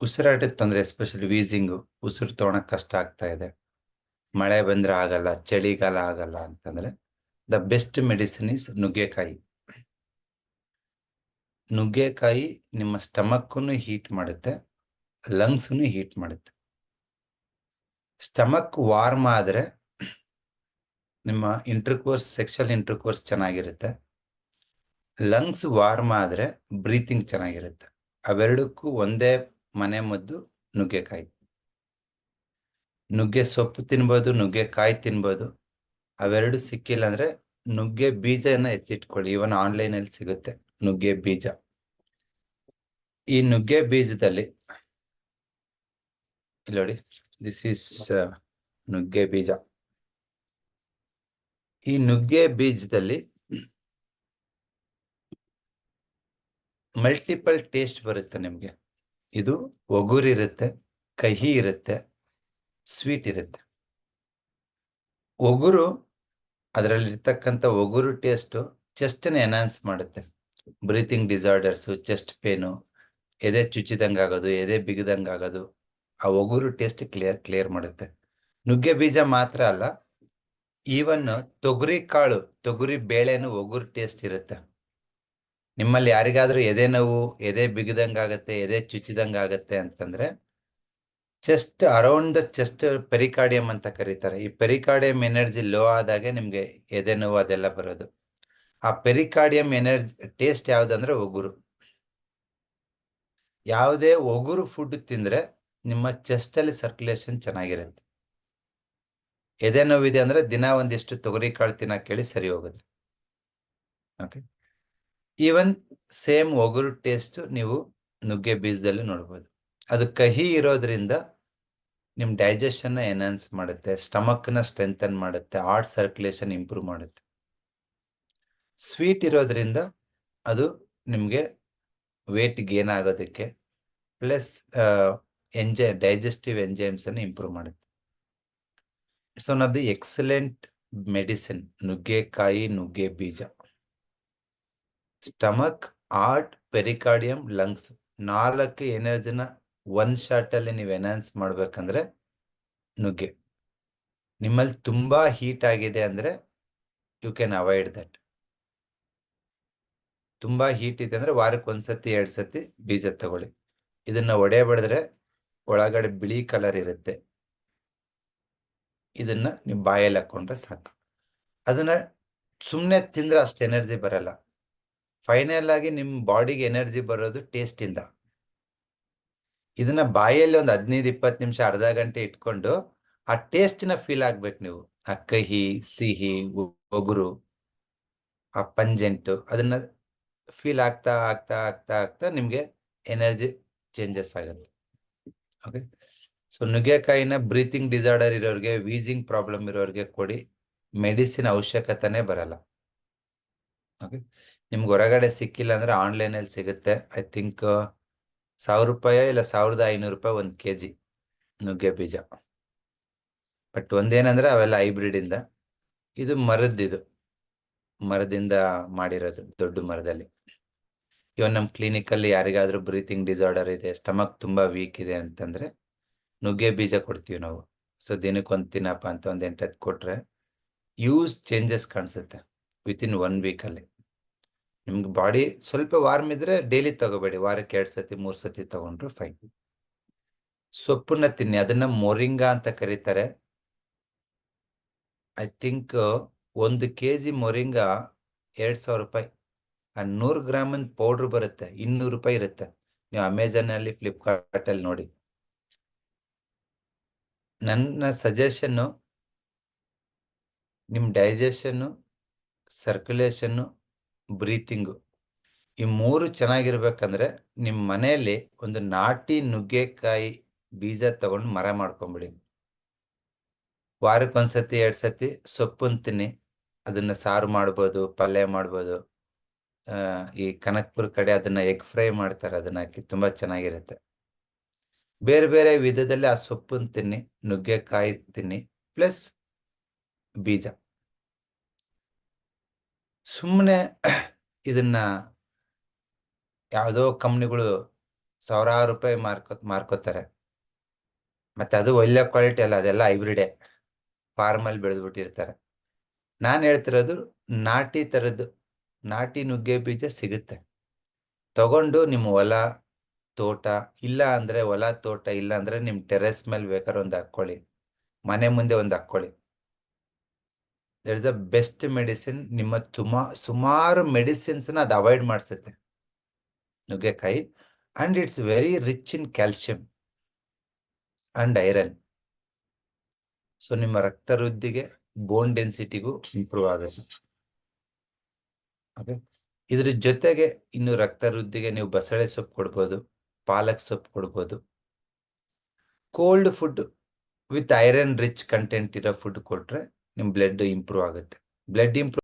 ಉಸಿರಾಟದ ತೊಂದರೆ especially wheezing ಉಸಿರು ತೊಗೊಳಕ್ ಕಷ್ಟ ಆಗ್ತಾ ಇದೆ. ಮಳೆ ಬಂದ್ರೆ ಆಗಲ್ಲ, ಚಳಿಗಾಲ ಆಗಲ್ಲ ಅಂತಂದ್ರೆ ದ ಬೆಸ್ಟ್ ಮೆಡಿಸಿನ್ ಇಸ್ ನುಗ್ಗೆಕಾಯಿ. ನುಗ್ಗೆಕಾಯಿ ನಿಮ್ಮ ಸ್ಟಮಕ್ಕೂ ಹೀಟ್ ಮಾಡುತ್ತೆ ಲಂಗ್ಸ್ನು ಹೀಟ್ ಮಾಡುತ್ತೆ. ಸ್ಟಮಕ್ ವಾರ್ಮ್ ಆದರೆ ನಿಮ್ಮ ಇಂಟರ್ಕೋರ್ಸ್ ಸೆಕ್ಷಲ್ ಇಂಟರ್ಕೋರ್ಸ್ ಚೆನ್ನಾಗಿರುತ್ತೆ. ಲಂಗ್ಸ್ ವಾರ್ಮ್ ಆದರೆ ಬ್ರೀತಿಂಗ್ ಚೆನ್ನಾಗಿರುತ್ತೆ. ಅವೆರಡಕ್ಕೂ ಒಂದೇ ಮನೆ ಮದ್ದು ನುಗ್ಗೆಕಾಯಿ. ನುಗ್ಗೆ ಸೊಪ್ಪು ತಿನ್ಬೋದು, ನುಗ್ಗೆಕಾಯಿ ತಿನ್ಬೋದು. ಅವೆರಡು ಸಿಕ್ಕಿಲ್ಲ ಅಂದ್ರೆ ನುಗ್ಗೆ ಬೀಜನ ಎತ್ತಿಟ್ಕೊಳ್ಳಿ. ಇವನ್ ಆನ್ಲೈನ್ ಅಲ್ಲಿ ಸಿಗುತ್ತೆ ನುಗ್ಗೆ ಬೀಜ. ಈ ನುಗ್ಗೆ ಬೀಜದಲ್ಲಿ ನೋಡಿ ದಿಸ್ ಈಸ್ ನುಗ್ಗೆ ಬೀಜ. ಈ ನುಗ್ಗೆ ಬೀಜದಲ್ಲಿ ಮಲ್ಟಿಪಲ್ ಟೇಸ್ಟ್ ಬರುತ್ತೆ ನಿಮ್ಗೆ. ಇದು ಒಗುರಿರುತ್ತೆ, ಕಹಿ ಇರುತ್ತೆ ಸ್ವೀಟ್ ಇರುತ್ತೆ. ಒಗುರು ಅದರಲ್ಲಿರ್ತಕ್ಕಂಥ ಒಗುರು ಟೇಸ್ಟು ಚೆಸ್ಟನ್ನು ಎನ್ಹಾನ್ಸ್ ಮಾಡುತ್ತೆ. ಬ್ರೀತಿಂಗ್ ಡಿಸಾರ್ಡರ್ಸು ಚೆಸ್ಟ್ ಪೇನು ಎದೆ ಚುಚ್ಚಿದಂಗೆ ಆಗೋದು ಎದೆ ಬಿಗಿದಂಗೆ ಆಗೋದು ಆ ಒಗುರು ಟೇಸ್ಟ್ ಕ್ಲಿಯರ್ ಕ್ಲಿಯರ್ ಮಾಡುತ್ತೆ. ನುಗ್ಗೆ ಬೀಜ ಮಾತ್ರ ಅಲ್ಲ ಈವನ್ ತೊಗರಿ ಕಾಳು, ತೊಗರಿ ಬೇಳೆನೂ ಒಗುರು ಟೇಸ್ಟ್ ಇರುತ್ತೆ. ನಿಮ್ಮಲ್ಲಿ ಯಾರಿಗಾದ್ರೂ ಎದೆ ನೋವು, ಎದೆ ಬಿಗಿದಂಗಾಗತ್ತೆ, ಎದೆ ಚುಚ್ಚಿದಂಗಾಗತ್ತೆ ಅಂತಂದ್ರೆ chest around the chest pericardium ಅಂತ ಕರೀತಾರೆ. ಈ ಪೆರಿಕಾರ್ಡಿಯಂ ಎನರ್ಜಿ ಲೋ ಆದಾಗೆ ನಿಮ್ಗೆ ಎದೆ ನೋವು ಅದೆಲ್ಲ ಬರೋದು. ಆ ಪೆರಿಕಾರ್ಡಿಯಂ ಎನರ್ಜಿ ಟೇಸ್ಟ್ ಯಾವ್ದಂದ್ರೆ ಒಗುರು. ಯಾವುದೇ ಒಗುರು ಫುಡ್ ತಿಂದ್ರೆ ನಿಮ್ಮ ಚೆಸ್ಟ್ ಅಲ್ಲಿ ಸರ್ಕ್ಯುಲೇಷನ್ ಚೆನ್ನಾಗಿರುತ್ತೆ. ಎದೆ ನೋವಿದೆ ಅಂದ್ರೆ ದಿನ ಒಂದಿಷ್ಟು ತೊಗರಿ ಕಾಳು ತಿನ್ನಕ್ಕೆ ಕೇಳಿ ಸರಿ ಹೋಗುತ್ತೆ. ಓಕೆ ಈವನ್ ಸೇಮ್ ಒಗುರು ಟೇಸ್ಟ್ ನೀವು ನುಗ್ಗೆ ಬೀಜದಲ್ಲಿ ನೋಡ್ಬೋದು. ಅದು ಕಹಿ ಇರೋದ್ರಿಂದ ನಿಮ್ಮ ಡೈಜೆಷನ್ ಎನ್ಹಾನ್ಸ್ ಮಾಡುತ್ತೆ ಸ್ಟಮಕ್ನ ಸ್ಟ್ರೆಂಥನ್ ಮಾಡುತ್ತೆ ಹಾರ್ಟ್ ಸರ್ಕ್ಯುಲೇಷನ್ ಇಂಪ್ರೂವ್ ಮಾಡುತ್ತೆ. ಸ್ವೀಟ್ ಇರೋದ್ರಿಂದ ಅದು ನಿಮಗೆ ವೇಟ್ ಗೇನ್ ಆಗೋದಕ್ಕೆ ಪ್ಲಸ್ ಎಂಜೈ ಡೈಜೆಸ್ಟಿವ್ ಎಂಜೈಮ್ಸ್ ಅನ್ನು ಇಂಪ್ರೂವ್ ಮಾಡುತ್ತೆ. It's one of the excellent medicine ನುಗ್ಗೆಕಾಯಿ ನುಗ್ಗೆ ಬೀಜ. ಸ್ಟಮಕ್ ಆರ್ಟ್ ಪೆರಿಕಾರ್ಡಿಯಂ, ಲಂಗ್ಸ್ ನಾಲ್ಕು ಎನರ್ಜಿನ ಒನ್ ಶಾರ್ಟ್ ಅಲ್ಲಿ ನೀವು ಎನ್ಹಾನ್ಸ್ ಮಾಡ್ಬೇಕಂದ್ರೆ ನುಗ್ಗೆ. ನಿಮ್ಮಲ್ಲಿ ತುಂಬಾ ಹೀಟ್ ಆಗಿದೆ ಅಂದ್ರೆ ಯು ಕ್ಯಾನ್ ಅವಾಯ್ಡ್ ದಟ್ ತುಂಬಾ ಹೀಟ್ ಇದೆ ಅಂದ್ರೆ ವಾರಕ್ಕೆ ಒಂದ್ಸತಿ ಎರಡ್ ಸತಿ ಬೀಜ ತಗೊಳ್ಳಿ. ಇದನ್ನ ಒಡೆ ಬಡಿದ್ರೆ ಒಳಗಡೆ ಬಿಳಿ ಕಲರ್ ಇರುತ್ತೆ. ಇದನ್ನ ನೀವು ಬಾಯಲ್ಲಿ ಹಾಕೊಂಡ್ರೆ ಸಾಕು. ಅದನ್ನ ಸುಮ್ಮನೆ ತಿಂದ್ರೆ ಅಷ್ಟು ಎನರ್ಜಿ ಬರಲ್ಲ. ಫೈನಲ್ ಆಗಿ ನಿಮ್ ಬಾಡಿಗೆ ಎನರ್ಜಿ ಬರೋದು ಟೇಸ್ಟ್ ಇಂದ. ಇದನ್ನ ಬಾಯಲ್ಲಿ ಒಂದು ಹದಿನೈದು, ಇಪ್ಪತ್ತು ನಿಮಿಷ ಅರ್ಧ ಗಂಟೆ ಇಟ್ಕೊಂಡು ಆ ಟೇಸ್ಟ್ನ ಫೀಲ್ ಆಗ್ಬೇಕು ನೀವು. ಆ ಕಹಿ, ಸಿಹಿ ಒಗುರು, ಆ ಪಂಜೆಂಟು ಅದನ್ನ ಫೀಲ್ ಆಗ್ತಾ ಆಗ್ತಾ ಆಗ್ತಾ ಆಗ್ತಾ ನಿಮ್ಗೆ ಎನರ್ಜಿ ಚೇಂಜಸ್ ಆಗುತ್ತೆ. ಓಕೆ ಸೊ ನುಗ್ಗೆಕಾಯಿನ ಬ್ರೀತಿಂಗ್ ಡಿಸಾರ್ಡರ್ ಇರೋರಿಗೆ ವೀಸಿಂಗ್ ಪ್ರಾಬ್ಲಮ್ ಇರೋರಿಗೆ ಕೊಡಿ. ಮೆಡಿಸಿನ್ ಅವಶ್ಯಕತೆನೇ ಬರಲ್ಲ. ಓಕೆ ನಿಮ್ಗೆ ಹೊರಗಡೆ ಸಿಕ್ಕಿಲ್ಲ ಅಂದ್ರೆ ಆನ್ಲೈನ್ ಅಲ್ಲಿ ಸಿಗುತ್ತೆ. ಐ ಥಿಂಕ್ ಸಾವಿರ ರೂಪಾಯಿ ಇಲ್ಲ ಸಾವಿರದ ಐನೂರು ರೂಪಾಯಿ ಒಂದು ಕೆ ಜಿ ನುಗ್ಗೆ ಬೀಜ. ಬಟ್ ಒಂದೇನಂದ್ರೆ ಅವೆಲ್ಲ ಹೈಬ್ರಿಡ್ ಇಂದ. ಮರದ್ದಿದು ಮರದಿಂದ ಮಾಡಿರೋದು, ದೊಡ್ಡ ಮರದಲ್ಲಿ. ಇವನ್ ನಮ್ಮ ಕ್ಲಿನಿಕಲ್ಲಿ ಯಾರಿಗಾದ್ರೂ ಬ್ರೀತಿಂಗ್ ಡಿಸಾರ್ಡರ್ ಇದೆ ಸ್ಟಮಕ್ ತುಂಬಾ ವೀಕ್ ಇದೆ ಅಂತಂದ್ರೆ ನುಗ್ಗೆ ಬೀಜ ಕೊಡ್ತೀವಿ ನಾವು. ಸೊ ದಿನಕ್ಕೆ ಒಂದು ತಿನ್ನಪ್ಪ ಅಂತ ಒಂದು ಎಂಟತ್ತು ಕೊಟ್ಟರೆ ಯೂಸ್ ಚೇಂಜಸ್ ಕಾಣಿಸುತ್ತೆ. ವಿತಿನ್ ಒನ್ ವೀಕಲ್ಲಿ ನಿಮ್ಗೆ ಬಾಡಿ ಸ್ವಲ್ಪ ವಾರ್ಮ್ ಇದ್ರೆ ಡೈಲಿ ತಗೋಬೇಡಿ. ವಾರಕ್ಕೆ ಎರಡು ಸತಿ, ಮೂರು ಸತಿ ತಗೊಂಡ್ರು ಫೈನ್ ಸೊಪ್ಪನ್ನ ತಿನ್ನಿ. ಅದನ್ನ ಮೊರಿಂಗಾ ಅಂತ ಕರೀತಾರೆ. ಐ ಥಿಂಕ್ ಒಂದು ಕೆ ಜಿ ಮೊರಿಂಗಾ ಎರಡು ಸಾವಿರ ರೂಪಾಯಿ. ಆ ನೂರು ಗ್ರಾಮ್ ಪೌಡರ್ ಬರುತ್ತೆ. ಇನ್ನೂರು ರೂಪಾಯಿ ಇರುತ್ತೆ. ನೀವು ಅಮೆಝಾನ್ ಅಲ್ಲಿ ಫ್ಲಿಪ್ಕಾರ್ಟ್ ಅಲ್ಲಿ ನೋಡಿ. ನನ್ನ ಸಜೆಷನ್ನು ನಿಮ್ಮ ಡೈಜೆಷನ್ನು ಸರ್ಕ್ಯುಲೇಷನ್ನು ಬ್ರೀತಿಂಗು ಈ ಮೂರು ಚೆನ್ನಾಗಿರ್ಬೇಕಂದ್ರೆ ನಿಮ್ಮ ಮನೆಯಲ್ಲಿ ಒಂದು ನಾಟಿ ನುಗ್ಗೆಕಾಯಿ ಬೀಜ ತಗೊಂಡು ಮರ ಮಾಡ್ಕೊಂಬಿಡಿ. ವಾರಕ್ಕೆ ಎರಡು ಸತಿ ಸೊಪ್ಪನ್ನು ತಿನ್ನಿ. ಅದನ್ನ ಸಾರು ಮಾಡ್ಬೋದು, ಪಲ್ಯ ಮಾಡ್ಬೋದು. ಈ ಕನಕ್ಪುರ್ ಕಡೆ ಅದನ್ನ ಎಗ್ ಫ್ರೈ ಮಾಡ್ತಾರೆ, ಅದನ್ನ ಹಾಕಿ ತುಂಬಾ ಚೆನ್ನಾಗಿರುತ್ತೆ. ಬೇರೆ ಬೇರೆ ವಿಧದಲ್ಲಿ ಆ ಸೊಪ್ಪನ್ನು ತಿನ್ನಿ, ನುಗ್ಗೆಕಾಯಿ ತಿನ್ನಿ, ಪ್ಲಸ್ ಬೀಜ. ಸುಮ್ಮನೆ ಇದನ್ನ ಯಾವುದೋ ಕಂಪ್ನಿಗಳು ಸಾವಿರಾರು ರೂಪಾಯಿ ಮಾರ್ಕೊ, ಮಾರ್ಕೋತಾರೆ. ಮತ್ತೆ ಅದು ಒಳ್ಳೆ ಕ್ವಾಲಿಟಿ ಅಲ್ಲ, ಅದೆಲ್ಲ ಹೈಬ್ರಿಡೇ ಫಾರ್ಮಲ್ಲಿ ಬೆಳೆದ್ಬಿಟ್ಟಿರ್ತಾರೆ. ನಾನು ಹೇಳ್ತಿರೋದು ನಾಟಿ ಥರದ್ದು, ನಾಟಿ ನುಗ್ಗೆ ಬೀಜ ಸಿಗುತ್ತೆ. ತಗೊಂಡು ನಿಮ್ಮ ಹೊಲ, ತೋಟ, ಇಲ್ಲ ಅಂದರೆ ಹೊಲ, ತೋಟ, ಇಲ್ಲ ಅಂದರೆ ನಿಮ್ಮ ಟೆರೆಸ್ ಮೇಲೆ ಬೇಕಾದ್ರೆ ಒಂದು ಹಾಕ್ಕೊಳ್ಳಿ. ಮನೆ ಮುಂದೆ ಒಂದು ಹಾಕೊಳ್ಳಿ there is a best medicine ನಿಮ್ಮ ತುಮಾ, ಸುಮಾರು ಮೆಡಿಸಿನ್ಸ್ನ ಅದು ಅವಾಯ್ಡ್ ಮಾಡಿಸುತ್ತೆ. ನುಗ್ಗೆಕಾಯಿ and it's very rich in calcium and iron so ನಿಮ್ಮ ರಕ್ತ ವೃದ್ಧಿಗೆ ಬೋನ್ ಡೆನ್ಸಿಟಿಗೂ ಇಂಪ್ರೂವ್ ಆಗುತ್ತೆ. ಇದ್ರ ಜೊತೆಗೆ ಇನ್ನು ರಕ್ತ ವೃದ್ಧಿಗೆ ನೀವು ಬಸಳೆ ಸೊಪ್ಪು ಕೊಡ್ಬೋದು, ಪಾಲಕ್ ಸೊಪ್ಪು ಕೊಡ್ಬೋದು. Cold food with iron rich content ಇರೋ ಫುಡ್ ಕೊಟ್ರೆ ನಿಮ್ ಬ್ಲಡ್ ಇಂಪ್ರೂವ್ ಆಗುತ್ತೆ. Blood improve